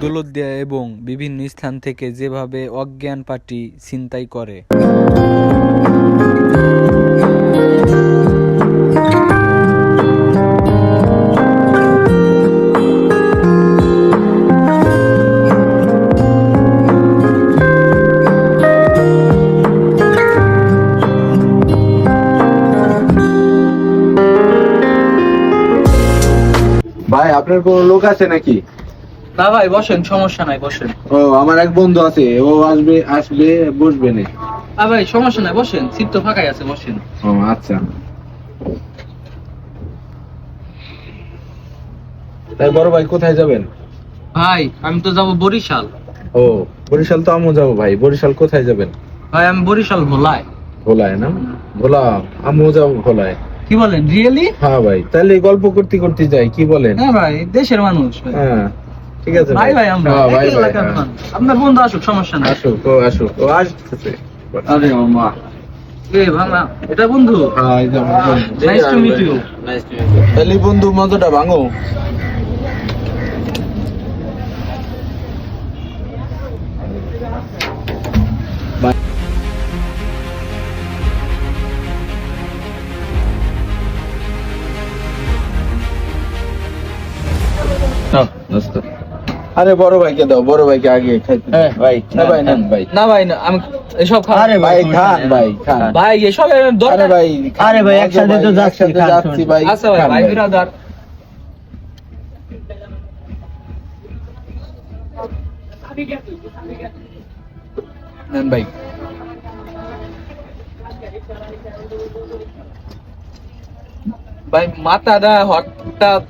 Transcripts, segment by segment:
দৌলতদিয়া এবং বিভিন্ন স্থান থেকে যেভাবে অজ্ঞান পার্টি ছিনতাই করে। আপনার কোনো লোক আছে নাকি? না ভাই বসেন সমস্যা নাই বসেন। ও আমার এক বন্ধু আছে ও আসবে আসবে বসবে না। আ ভাই সমস্যা নাই বসেন সিট তো ফাঁকাই আছে বসেন। ও আচ্ছা। তাই বড় ভাই কোথায় যাবেন? ভাই আমি তো যাব বরিশাল। ও বরিশাল তো আমিও যাব ভাই বরিশাল কোথায় যাবেন? ভাই আমি বরিশাল ভোলায়। ভোলায় না? ভোলা আমিও যাব ভোলায়। কি বলেন রিয়েলি হ্যাঁ ভাই তাহলে গল্প করতে করতে যাই কি বলেন? হ্যাঁ ভাই দেশের মানুষ ভাই। হ্যাঁ ঠিক আছে ভাই ভাই। আমরা হ্যাঁ, ভাই হ্যাঁ। আপনার বন্ধু আসুক সমস্যা নাই। আসুক ও আসুক ও আসতেছে। আরে মামা এটা বন্ধু? হ্যাঁ এই যে আমার বন্ধু। নাইস টু মিট ইউ তাহলে বন্ধু মজাটা ভাঙো। আরে বড় ভাইকে দাও বড় ভাইকে আগে খাইতে দাও। ভাই না ভাই নেন ভাই। না ভাই না আমি এসব খাব আরে ভাই খান ভাই খান। ভাই এসব আরে ভাই আরে ভাই, একসাথে তো যাচ্ছি, যাচ্ছি ভাই আচ্ছা ভাই ভাই। বিরাদার। নেন ভাই। ভাই মাথাটা হঠাৎ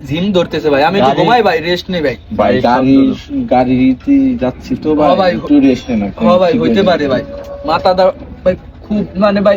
ঝিম ধরতেছে ভাই আমি গাড়ি- ঘুমাই ভাই রেস্ট নেই ভাই ভাই গাড়ি গাড়িতে যাচ্ছি তো ভাই হ্যাঁ। একটু রেস্ট নেই। হ্যাঁ ভাই হইতে পারে ভাই মাথা ভাই খুব মানে ভাই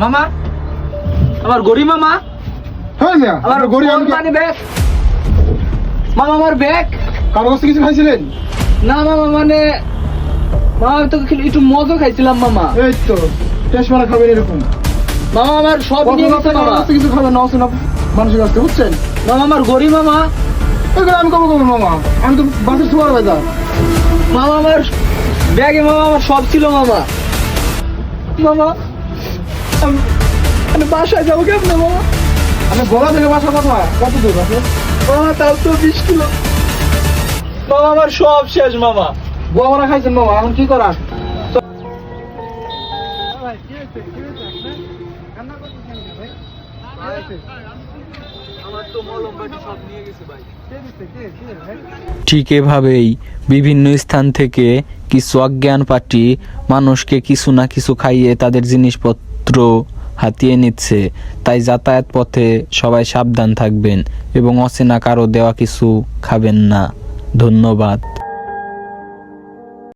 মামা আমার গরিব মামা। হ্যাঁ আমার গড়ি আমি ব্যাগ? মামা আমার ব্যাগ। কারও কাছ খাইছিলেন? না মামা মানে মামা তো একটু- মজা খাইছিলাম মামা। এই তো টেস্ট মারা খাবেন এরকম। মামা আমার সব নিয়ে গেছে মামা। কিছু খাবেন না অচেনা মানুষের কাছ বুঝছেন? মামা আমার গরিব মামা। এগুলো আমি কবে করব মামা? আমি তো বাসের সুপার ভাইদা মামা আমার ব্যাগে মামা আমার সব ছিল মামা। মামা আমি- বাসায় যাব কেমন মামা আমি গোলা থেকে বাসা কথা কত দূর আছে মামা তাও তো বিশ কিলো। মামা আমার সব শেষ মামা। গোয়া মারা খাইছেন মামা এখন কি করা আমার তো মলম বাটি সব নিয়ে গেছে ভাই ঠিক এভাবেই বিভিন্ন স্থান থেকে কিছু অজ্ঞান পার্টি মানুষকে কিছু না কিছু খাইয়ে তাদের জিনিসপত্র হাতিয়ে নিচ্ছে, তাই যাতায়াত পথে সবাই সাবধান থাকবেন এবং অচেনা কারও দেওয়া কিছু খাবেন না। ধন্যবাদ।